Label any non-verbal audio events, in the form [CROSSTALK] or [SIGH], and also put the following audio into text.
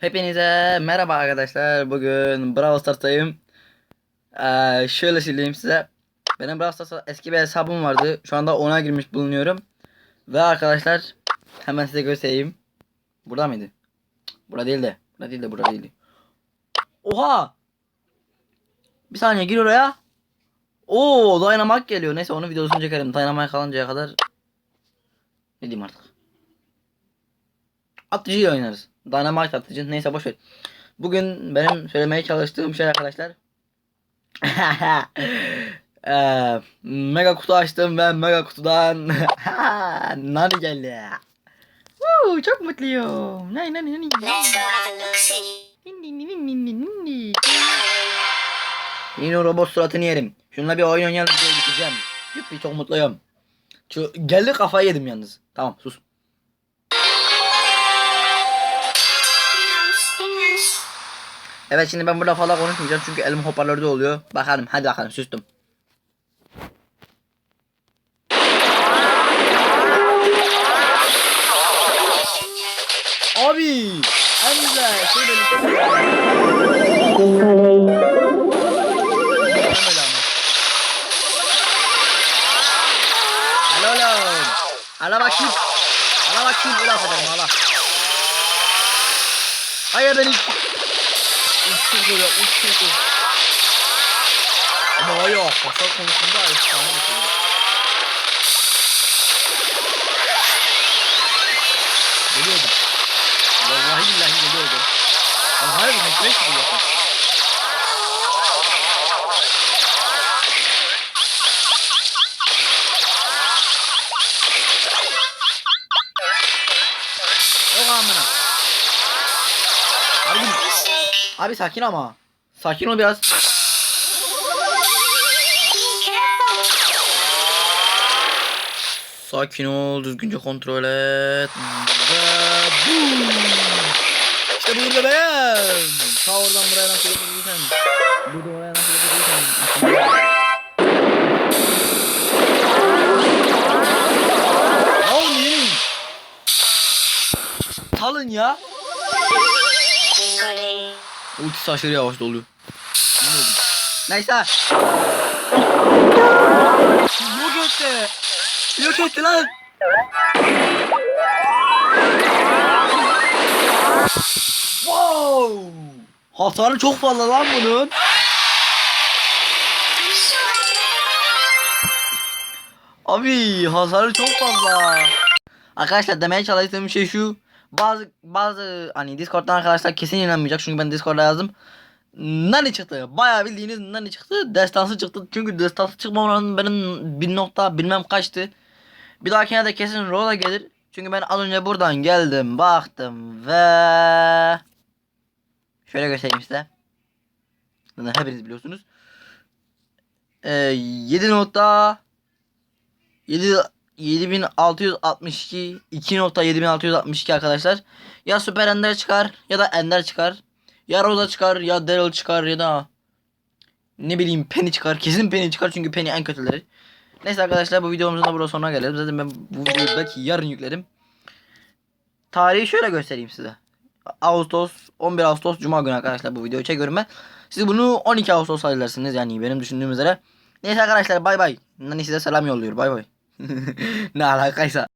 Hepinize merhaba arkadaşlar. Bugün Brawl Stars'tayım. Ee, şöyle söyleyeyim size. Benim Brawl Stars'ta eski bir hesabım vardı. Şu anda ona girmiş bulunuyorum. Ve arkadaşlar hemen size göstereyim. Burada mıydı? Burada değildi. Burada değildi. Burada değildi. Oha! Bir saniye gir oraya. Oo, Dynamite geliyor. Neyse onun videosunu çekerim. Dynamite kalıncaya kadar ne diyeyim artık. Atıcıyla oynarız. Dynamite atıcı. Neyse boş ver. Bugün benim söylemeye çalıştığım şey arkadaşlar. [LAUGHS] Mega kutu açtım ve mega kutudan [LAUGHS] nani geldi. Woo, çok mutluyum. A look see. Yine robot suratını yerim. Şununla bir oyun oynayalım diye bitireceğim. Yuppi çok mutluyum. Şu, geldi kafayı yedim yalnız. Tamam sus. Evet şimdi ben burada fazla konuşmayacağım çünkü elim hoparlörde oluyor. Bakalım hadi bakalım sustum. Abi en güzel şey benim. Alo oğlum. Ala bakayım. Ala bakayım. Ulan ederim ala. Hayır beni. Uçurdu ya uçurdu. Ama var ya hasar konusunda efsane bir şey. Geliyordum. Vallahi billahi geliyordum. Ben hayır hackback gibi yaptım. Yok amına. Abi sakin ama. Sakin ol biraz. Sakin ol, düzgünce kontrol et. Ve boom. İşte buyur bebeğim. Ta oradan buraya nasıl getirdiysen. Buradan oraya nasıl getirdiysen. Salın ya. Ultisi aşırı yavaş doluyor. Bilmiyordum. Neyse. Yok etti. Yok etti lan. Wow. Hasarı çok fazla lan bunun. Abi hasarı çok fazla. Arkadaşlar demeye çalıştığım şey şu. Bazı bazı hani Discord'dan arkadaşlar kesin inanmayacak çünkü ben Discord'da yazdım. Nani çıktı. Bayağı bildiğiniz nani çıktı. Destansı çıktı. Çünkü destansı çıkma oranı benim bir nokta bilmem kaçtı. Bir dahakine de kesin Rola gelir. Çünkü ben az önce buradan geldim, baktım ve şöyle göstereyim size. Zaten hepiniz biliyorsunuz. Ee, 7 nokta 7 7662 2.7662 arkadaşlar. Ya Süper Ender çıkar ya da Ender çıkar. Ya Rosa çıkar ya Daryl çıkar ya da ne bileyim Penny çıkar. Kesin Penny çıkar çünkü Penny en kötüleri. Neyse arkadaşlar bu videomuzun da burada sonuna gelelim. Zaten ben bu videoyu belki yarın yüklerim. Tarihi şöyle göstereyim size. Ağustos 11 Ağustos Cuma günü arkadaşlar bu videoyu çekiyorum ben. Siz bunu 12 Ağustos aylarsınız yani benim düşündüğüm üzere. Neyse arkadaşlar bay bay. Nani size selam yolluyor bay bay. [LAUGHS] ne alakaysa.